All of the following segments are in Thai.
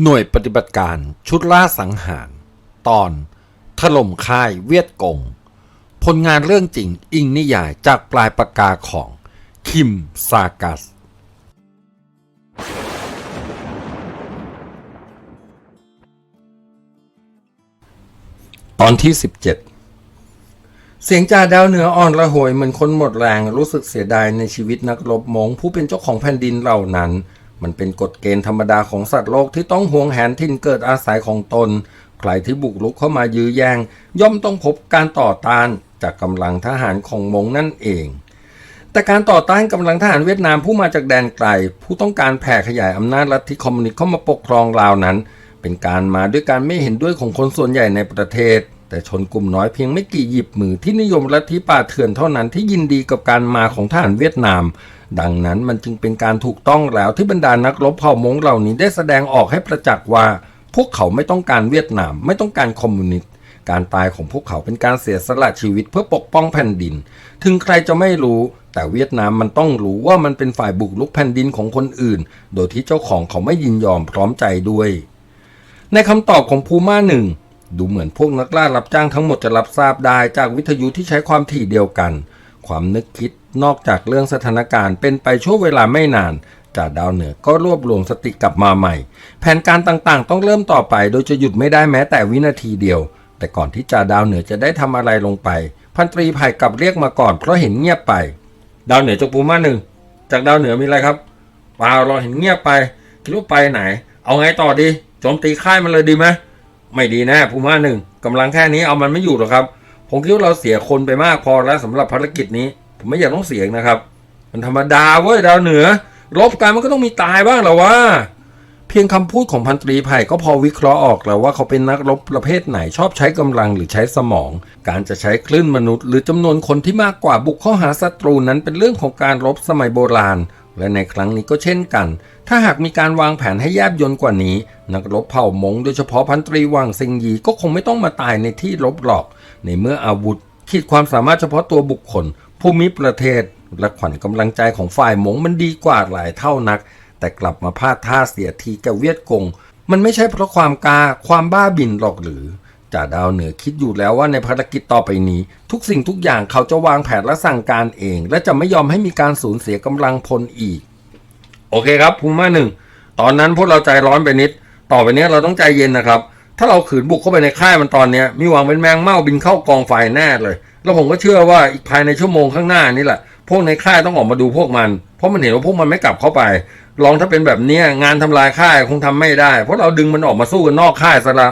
หน่วยปฏิบัติการชุดล่าสังหาร ตอน ถล่มค่ายเวียดกง ผลงานเรื่องจริงอิงนิยายจากปลายปากกาของ คิมซากัส ตอนที่ 17 เสียงจ่าดาวเหนืออ่อนระหวยเหมือนคนหมดแรงรู้สึกเสียดายในชีวิตนักรบมงผู้เป็นเจ้าของแผ่นดินเหล่านั้น มันเป็นกฎเกณฑ์ธรรมดาของสัตว์โลกที่ต้องห่วงแหนถิ่นเกิดอาศัยของตน ใครที่บุกรุกเข้ามายื้อแย่ง ย่อมต้องพบการต่อต้านจากกำลังทหารของมงนั่นเอง แต่การต่อต้านกำลังทหารเวียดนามผู้มาจากแดนไกล ผู้ต้องการแผ่ขยายอำนาจลัทธิคอมมิวนิสต์เข้ามาปกครองลาวนั้น เป็นการมาด้วยการไม่เห็นด้วยของคนส่วนใหญ่ในประเทศ แต่ชนกลุ่มน้อยเพียงไม่กี่หยิบมือที่นิยมลัทธิป่าเถื่อนเท่านั้นที่ยินดีกับการมาของทหารเวียดนาม ดังนั้นมันจึงเป็นการถูกต้องแล้วที่บรรดานักรบเผ่ามงเหล่านี้ได้แสดงออกให้ประจักษ์ว่า พวกเขาไม่ต้องการเวียดนาม ไม่ต้องการคอมมิวนิสต์การตายของพวกเขาเป็นการเสียสละชีวิตเพื่อปกป้องแผ่นดิน ถึงใครจะไม่รู้ แต่เวียดนามมันต้องรู้ว่ามันเป็นฝ่ายบุกรุกแผ่นดินของคนอื่น โดยที่เจ้าของเขาไม่ยินยอมพร้อมใจด้วย ในคำตอบของภูมาหนึ่งดูเหมือนพวกนักล่ารับจ้างทั้งหมดจะรับทราบได้จากวิทยุที่ใช้ความถี่เดียวกัน ความนึกคิดนอกจากเรื่องสถานการณ์เป็นไปช่วงเวลาไม่นานจ่าดาวเหนือก็รวบรวมสติกลับมาใหม่ แผนการต่างๆ ต้องเริ่มต่อไป โดยจะหยุดไม่ได้แม้แต่วินาทีเดียว แต่ก่อนที่จ่าดาวเหนือจะได้ทำอะไรลงไป พันตรีไผ่กลับเรียกมาก่อนเพราะเห็นเงียบไป ดาวเหนือจากภูมาหนึ่งจากดาวเหนือมีอะไรครับเปล่าเราเห็นเงียบไปคิดว่าไปไหน เอาไงต่อดีโจมตีค่ายมันเลยดีไหมไม่ดีแน่ภูมาหนึ่งกำลังแค่นี้เอามันไม่อยู่หรอกครับ ผมคิดว่าเราเสียคนไปมากพอแล้วสำหรับภารกิจนี้ ผมไม่อยากต้องเสียนะครับ มันธรรมดาเว้ยดาวเหนือ รบกันมันก็ต้องมีตายบ้างหรอวะเพียงคำพูดของพันตรีไผ่ก็พอวิเคราะห์ออกแล้วว่าเขาเป็นนักรบประเภทไหนชอบใช้กำลังหรือใช้สมอง การจะใช้คลื่นมนุษย์ หรือจำนวนคนที่มากกว่าบุกเข้าหาศัตรูนั้นเป็นเรื่องของการรบสมัยโบราณ และในครั้งนี้ก็เช่นกัน ถ้าหากมีการวางแผนให้แยบยนกว่านี้ นักรบเผ่ามงโดยเฉพาะพันตรีวังเซิงยีก็คงไม่ต้องมาตายในที่รบหรอก ในเมื่ออาวุธ ขีดความสามารถเฉพาะตัวบุคคล ภูมิประเทศ และขวัญกำลังใจของฝ่ายมงมันดีกว่าหลายเท่านัก แต่กลับมาพลาดท่าเสียทีแกบเวียดกง มันไม่ใช่เพราะความกา ความบ้าบินหรอกหรือ จ่าดาวเหนือคิดอยู่แล้วว่าในภารกิจต่อไปนี้ ทุกสิ่งทุกอย่างเขาจะวางแผนและสั่งการเอง และจะไม่ยอมให้มีการสูญเสียกำลังพลอีก โอเคครับภูมิหนึ่งตอนนั้นพวกเราใจร้อนไปนิด ต่อไปนี้เราต้องใจเย็นนะครับ ถ้าเราขืนบุกเข้าไปในค่ายมันตอนนี้มีหวังเป็นแมงเม่าบินเข้ากองไฟแน่เลย แล้วผมก็เชื่อว่าอีกภายในชั่วโมงข้างหน้านี่แหละพวกในค่ายต้องออกมาดูพวกมัน เพราะมันเห็นว่าพวกมันไม่กลับเข้าไปลองถ้าเป็นแบบนี้งานทำลายค่ายคงทำไม่ได้ เพราะเราดึงมันออกมาสู้กันนอกค่ายซะละ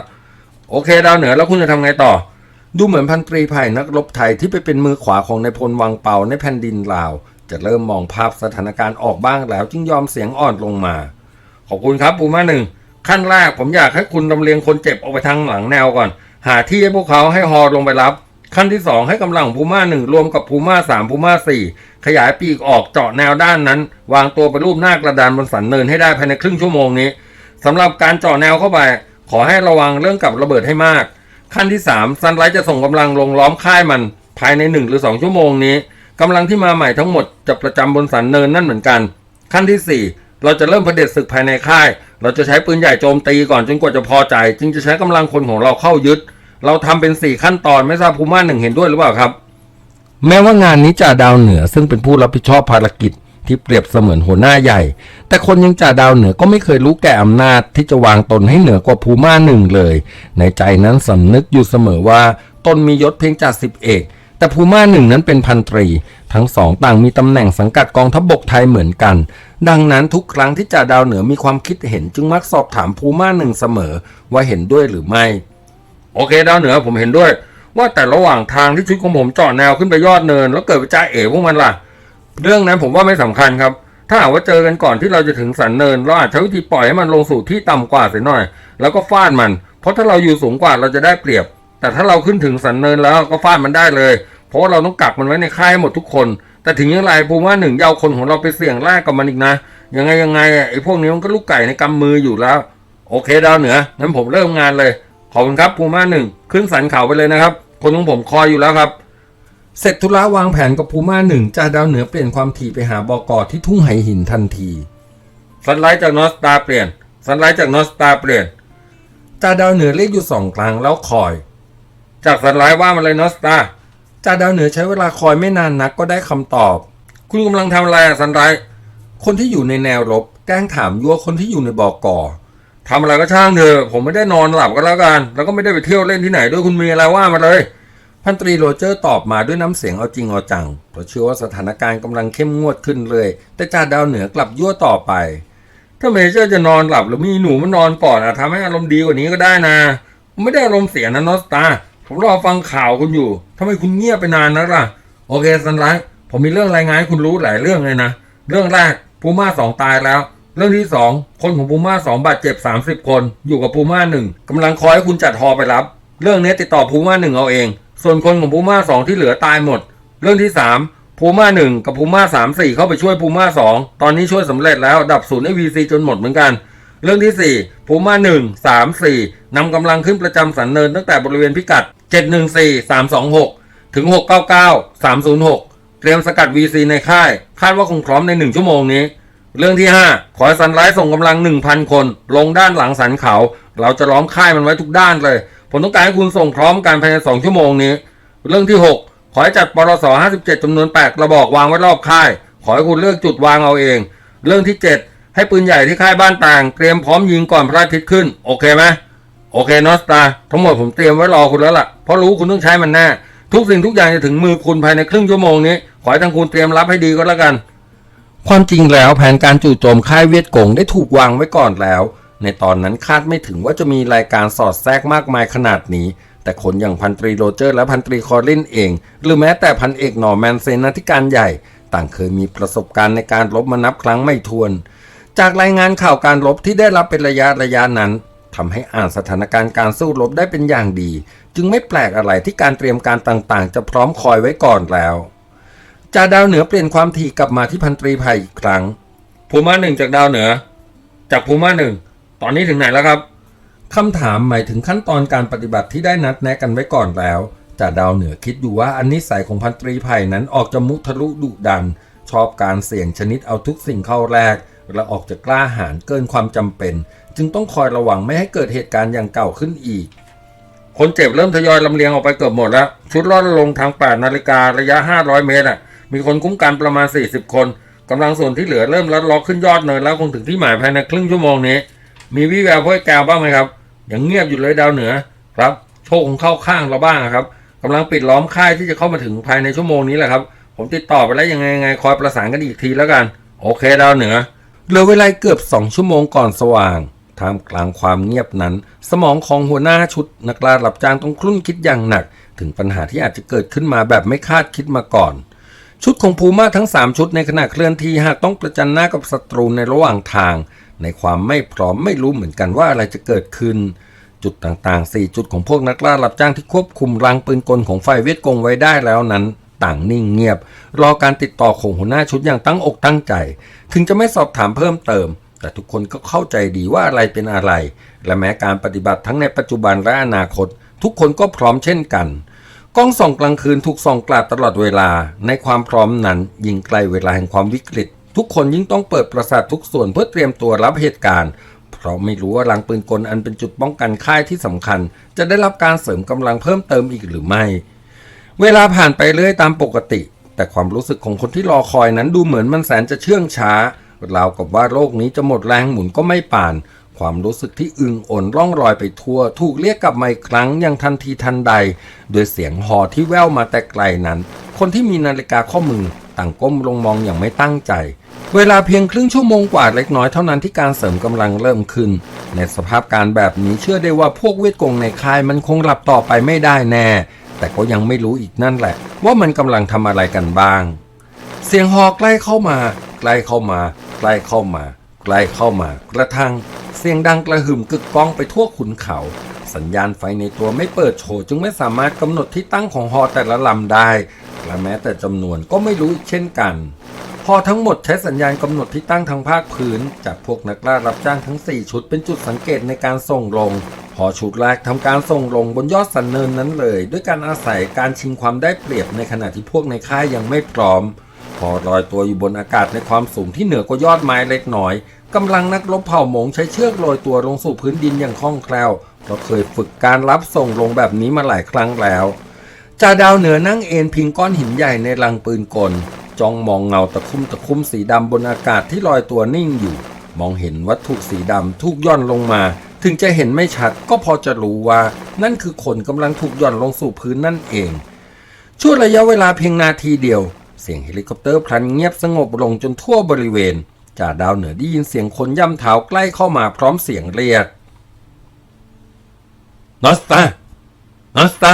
โอเค ดาวเหนือแล้วคุณจะทำไงต่อ ดูเหมือนพันตรีไผ่นักรบไทยที่ไปเป็นมือขวาของนายพลวังเปาในแผ่นดินลาว จะเริ่มมองภาพสถานการณ์ออกบ้างแล้วจึงยอมเสียงอ่อนลงมา ขอบคุณครับปูมาหนึ่งขั้นแรกผมอยากให้คุณลำเลียงคนเจ็บออกไปทางหลังแนวก่อน หาที่ให้พวกเขาให้ฮอลงไปรับ ขั้นที่สองให้กำลังพูม่าหนึ่งรวมกับพูม่าสามพูม่าสี่ขยายปีกออกเจาะแนวด้านนั้น วางตัวเป็นรูปหน้ากระดานบนสันเนินให้ได้ภายในครึ่งชั่วโมงนี้สำหรับการเจาะแนวเข้าไป ขอให้ระวังเรื่องกับระเบิดให้มาก ขั้นที่สามซันไลท์จะส่งกำลังลงล้อมค่ายมัน ภายในหนึ่งหรือสองชั่วโมงนี้กำลังที่มาใหม่ทั้งหมดจะประจำบนสันเนินนั่นเหมือนกัน ขั้นที่สี่เราจะเริ่มเผด็จศึกภายในค่าย เราจะใช้ปืนใหญ่โจมตีก่อนจนกว่าจะพอใจ จึงจะใช้กำลังคนของเราเข้ายึด เราทำเป็นสี่ขั้นตอนไม่ทราบภูมาหนึ่งเห็นด้วยหรือเปล่าครับ แม้ว่างานนี้จ่าดาวเหนือซึ่งเป็นผู้รับผิดชอบภารกิจ ที่เปรียบเสมือนหัวหน้าใหญ่ แต่คนยังจ่าดาวเหนือก็ไม่เคยรู้แก่อำนาจที่จะวางตนให้เหนือกว่าภูมาหนึ่งเลย ในใจนั้นสำนึกอยู่เสมอว่าตนมียศเพียงจ่าสิบเอกแต่ภูมาหนึ่งนั้นเป็นพันตรี ทั้งสองต่างมีตำแหน่งสังกัดกองทัพบบกไทยเหมือนกัน ดังนั้นทุกครั้งที่จ่าดาวเหนือมีความคิดเห็นจึงมักสอบถามภูมาหนึ่งเสมอว่าเห็นด้วยหรือไม่ โอเคดาวเหนือผมเห็นด้วย ว่าแต่ระหว่างทางที่ชุดของผมจาะแนวขึ้นไปยอดเนิน แล้วเกิดไปจ้าเอ๋พวกมันล่ะ เรื่องนั้นผมว่าไม่สำคัญครับ ถ้าหากว่าเจอกันก่อนที่เราจะถึงสันเนิน เราอาจใช้วิธีปล่อยให้มันลงสู่ที่ต่ำกว่าเสียหน่อย แล้วก็ฟาดมัน เพราะถ้าเราอยู่สูงกว่าเราจะได้เปรียบ แต่ถ้าเราขึ้นถึงสันเนินแล้วก็ฟาดมันได้เลย เพราะว่าเราต้องกักมันไว้ในค่ายหมดทุกคน แต่ถึงอย่างไรภูมิว่าหนึ่งอยาวคนของเราไปเสี่ยงแลกกับมันอีกนะ ยังไงยังไงไอ้พวกนี้มันก็ลูกไก่ในกำมืออยู่แล้ว โอเคดาวเหนืองั้นผมเริ่มงานเลย ขอบคุณครับภูมิว่าหนึ่งขึ้นสันเขาไปเลยนะครับ คนของผมคอยอยู่แล้วครับ เสร็จธุระวางแผนกับภูมาหนึ่งจ่าดาวเหนือเปลี่ยนความถี่ไปหาบอกอที่ทุ่งไหหินทันทีสไลด์จากนอสตาเปลี่ยนสสันไลท์จากนอสตาเปลี่ยนจ่าดาวเหนือเรียกอยู่สองครั้งแล้วคอย จากสันไลท์ว่ามาเลยนอสตาจ่าดาวเหนือใช้เวลาคอยไม่นานนักก็ได้คำตอบ คุณกำลังทำอะไรอะสันไลท์คนที่อยู่ในแนวรบแกล้งถามยั่วคนที่อยู่ในบอกก่อทำอะไรก็ช่างเถอะผมไม่ได้นอนหลับก็แล้วกัน แล้วก็ไม่ได้ไปเที่ยวเล่นที่ไหนด้วยคุณมีอะไรว่ามาเลย พันตรีโรเจอร์ตอบมาด้วยน้ำเสียงเอาจริงเอาจัง เพราะเชื่อว่าสถานการณ์กำลังเข้มงวดขึ้นเลย แต่จ่าดาวเหนือกลับยั่วต่อไป ถ้าเมเจอร์จะนอนหลับหรือมีหนูมานอนก่อนอะทำให้อารมณ์ดีกว่านี้ก็ได้นะ ไม่ได้อารมณ์เสียนะนอสตา ผมรอฟังข่าวคุณอยู่ทำไมคุณเงียบไปนานนักล่ะ โอเคสันไลท์ผมมีเรื่องรายงานให้คุณรู้หลายเรื่องเลยนะ เรื่องแรกพูม่าสองตายแล้ว เรื่องที่สองคนของพูม่าสองบาดเจ็บสามสิบคน อยู่กับพูม่าหนึ่งกำลังคอยให้คุณจัดฮอไปรับ เรื่องนี้ติดต่อพูม่าหนึ่งเอาเอง ส่วนคนของพูม่าสองที่เหลือตายหมด เรื่องที่สามพูม่าหนึ่งกับพูม่าสามสี่เข้าไปช่วยพูม่าสองตอนนี้ช่วยสำเร็จแล้วดับศูนย์ไอวีซีจนหมดเหมือนกัน เรื่องที่สี่พูม่าหนึ่งสามสี่นำกำลังขึ้นประจำสันเนินตั้งแต่บริเวณพิกัดเจ็ดหนึ่งสี่สามสองหกถึงหกเก้าเก้าสามศูนย์หกเตรียมสกัด VC ในค่าย คาดว่าคงพร้อมในหนึ่งชั่วโมงนี้ เรื่องที่ 5 ขอสันไลท์ส่งกำลัง 1,000 คน ลงด้านหลังสันเขา เราจะล้อมค่ายมันไว้ทุกด้านเลย ผมต้องการให้คุณส่งพร้อมกันภายใน 2 ชั่วโมงนี้ เรื่องที่ 6 ขอให้จัดปรส57จำนวน8กระบอกวางไว้รอบค่าย ขอให้คุณเลือกจุดวางเอาเอง เรื่องที่ 7 ให้ปืนใหญ่ที่ค่ายบ้านต่าง เตรียมพร้อมยิงก่อนพระอาทิตย์ขึ้น โอเคไหมโอเคนอสตาทั้งหมดผมเตรียมไว้รอคุณแล้วล่ะ เพราะรู้คุณต้องใช้มันแน่ทุกสิ่งทุกอย่างจะถึงมือคุณภายในครึ่งชั่วโมงนี้ ขอให้ทางคุณเตรียมรับให้ดีก็แล้วกัน ความจริงแล้วแผนการจู่โจมค่ายเวียดกงได้ถูกวางไว้ก่อนแล้ว ในตอนนั้นคาดไม่ถึงว่าจะมีรายการสอดแทรกมากมายขนาดนี้ แต่คนอย่างพันตรีโรเจอร์และพันตรีคอร์ลินเอง หรือแม้แต่พันเอกหนอร์แมนเซนาธิการใหญ่ ต่างเคยมีประสบการณ์ในการรบมานับครั้งไม่ถ้วน จากรายงานข่าวการรบที่ได้รับเป็นระยะระยะนั้นทำให้อ่านสถานการณ์การสู้รบได้เป็นอย่างดี จึงไม่แปลกอะไรที่การเตรียมการต่างๆ จะพร้อมคอยไว้ก่อนแล้วจ่าดาวเหนือเปลี่ยนความถี่กลับมาที่พันตรีไผ่อีกครั้งภูมาหนึ่งจากดาวเหนือ จากภูมาหนึ่ง ตอนนี้ถึงไหนแล้วครับคำถามหมายถึงขั้นตอนการปฏิบัติที่ได้นัดแนะกันไว้ก่อนแล้วจ่าดาวเหนือคิดอยู่ว่าอันนิสัยของพันตรีไผ่นั้นออกจะมุทะลุดุดัน ชอบการเสี่ยงชนิดเอาทุกสิ่งเข้าแรก และออกจะกล้าหาญเกินความจำเป็น จึงต้องคอยระวังไม่ให้เกิดเหตุการณ์อย่างเก่าขึ้นอีก คนเจ็บเริ่มทยอยลำเลียงออกไปเกือบหมดแล้ว ชุดลอดลงทาง8นาฬิการะยะ 500 เมตรอะมีคนคุ้มกันประมาณ 40 คนกำลังส่วนที่เหลือเริ่มลัดล็อกขึ้นยอดเนินแล้วคงถึงที่หมายภายในครึ่งชั่วโมงนี้ มีวิแววพ่อยแกวบ้างไหมครับยังเงียบอยู่เลยดาวเหนือครับโชคของเข้าข้างเราบ้างครับกำลังปิดล้อมค่ายที่จะเข้ามาถึงภายในชั่วโมงนี้แหละครับ ผมติดต่อไปแล้วยังไงไงคอยประสานกันอีกทีแล้วกัน โอเคดาวเหนือเหลือเวลาเกือบสองชั่วโมงก่อนสว่างท่ามกลางความเงียบนั้น สมองของหัวหน้าชุดนักล่ารับจ้างต้องคลุ่นคิดอย่างหนัก ถึงปัญหาที่อาจจะเกิดขึ้นมาแบบไม่คาดคิดมาก่อน ชุดของภูมาทั้ง 3 ชุดในขณะเคลื่อนที่หากต้องประจันหน้ากับศัตรูในระหว่างทาง ในความไม่พร้อมไม่รู้เหมือนกันว่าอะไรจะเกิดขึ้น จุดต่างๆ 4 จุดของพวกนักล่ารับจ้างที่ควบคุมรังปืนกลของฝ่ายเวียดกงไว้ได้แล้วนั้น ต่างนิ่งเงียบ รอการติดต่อของหัวหน้าชุดอย่างตั้งอกตั้งใจ ถึงจะไม่สอบถามเพิ่มเติม แต่ทุกคนก็เข้าใจดีว่าอะไรเป็นอะไร และแม้การปฏิบัติทั้งในปัจจุบันและอนาคต ทุกคนก็พร้อมเช่นกันกล้องส่องกลางคืนถูกส่องกลาดตลอดเวลา ในความพร้อมนั้นยิ่งใกล้เวลาแห่งความวิกฤต ทุกคนยิ่งต้องเปิดประสาททุกส่วนเพื่อเตรียมตัวรับเหตุการณ์ เพราะไม่รู้ว่ารังปืนกลอันเป็นจุดป้องกันค่ายที่สำคัญ จะได้รับการเสริมกำลังเพิ่มเติมอีกหรือไม่ เวลาผ่านไปเรื่อยตามปกติ แต่ความรู้สึกของคนที่รอคอยนั้นดูเหมือนมันแสนจะเชื่องช้าราวกับว่าโลกนี้จะหมดแรงหมุนก็ไม่ป่าน ความรู้สึกที่อึงอ่อนร่องรอยไปทั่ว ถูกเรียกกลับมาอีกครั้งอย่างทันทีทันใด โดยเสียงหอที่แว่วมาแต่ไกลนั้น คนที่มีนาฬิกาข้อมือต่างก้มลงมองอย่างไม่ตั้งใจ เวลาเพียงครึ่งชั่วโมงกว่าเล็กน้อยเท่านั้นที่การเสริมกำลังเริ่มขึ้น ในสภาพการแบบนี้เชื่อได้ว่าพวกเวทกงในค่ายมันคงหลับต่อไปไม่ได้แน่ แต่ก็ยังไม่รู้อีกนั่นแหละ ว่ามันกำลังทำอะไรกันบ้าง เสียงฮอใกล้เข้ามา ใกล้เข้ามา ใกล้เข้ามา ใกล้เข้ามากระทั่ง เสียงดังกระหึ่มกึกก้องไปทั่วขุนเขา สัญญาณไฟในตัวไม่เปิดโชว์จึงไม่สามารถกำหนดที่ตั้งของฮอแต่ละลำได้และแม้แต่จำนวนก็ไม่รู้เช่นกัน ฮอทั้งหมดใช้สัญญาณกำหนดที่ตั้งทางภาคพื้น จากพวกนักล่ารับจ้างทั้ง 4 ชุดเป็นจุดสังเกตในการส่งลงฮอชุดแรกทำการส่งลงบนยอดสันเนินนั้นเลย ด้วยการอาศัยการชิงความได้เปรียบในขณะที่พวกในค่ายยังไม่พร้อม พอลอยตัวอยู่บนอากาศในความสูงที่เหนือกว่ายอดไม้เล็กน้อยกำลังนักรบเผ่าหมงใช้เชือกโรยตัวลงสู่พื้นดินอย่างคล่องแคล่วเพราะเคยฝึกการรับส่งลงแบบนี้มาหลายครั้งแล้วจ่าดาวเหนือนั่งเอนพิงก้อนหินใหญ่ในรังปืนกล จ้องมองเงาตะคุ่มตะคุ่มสีดำบนอากาศที่ลอยตัวนิ่งอยู่ มองเห็นวัตถุสีดำถูกย่อนลงมา ถึงจะเห็นไม่ชัดก็พอจะรู้ว่า นั่นคือคนกำลังถูกย่อนลงสู่พื้นนั่นเอง ช่วงระยะเวลาเพียงนาทีเดียว เสียงเฮลิคอปเตอร์พลันเงียบสงบลงจนทั่วบริเวณจ่าดาวเหนือได้ยินเสียงคนย่ำเท้าใกล้เข้ามาพร้อมเสียงเรียกนอสตานอสตา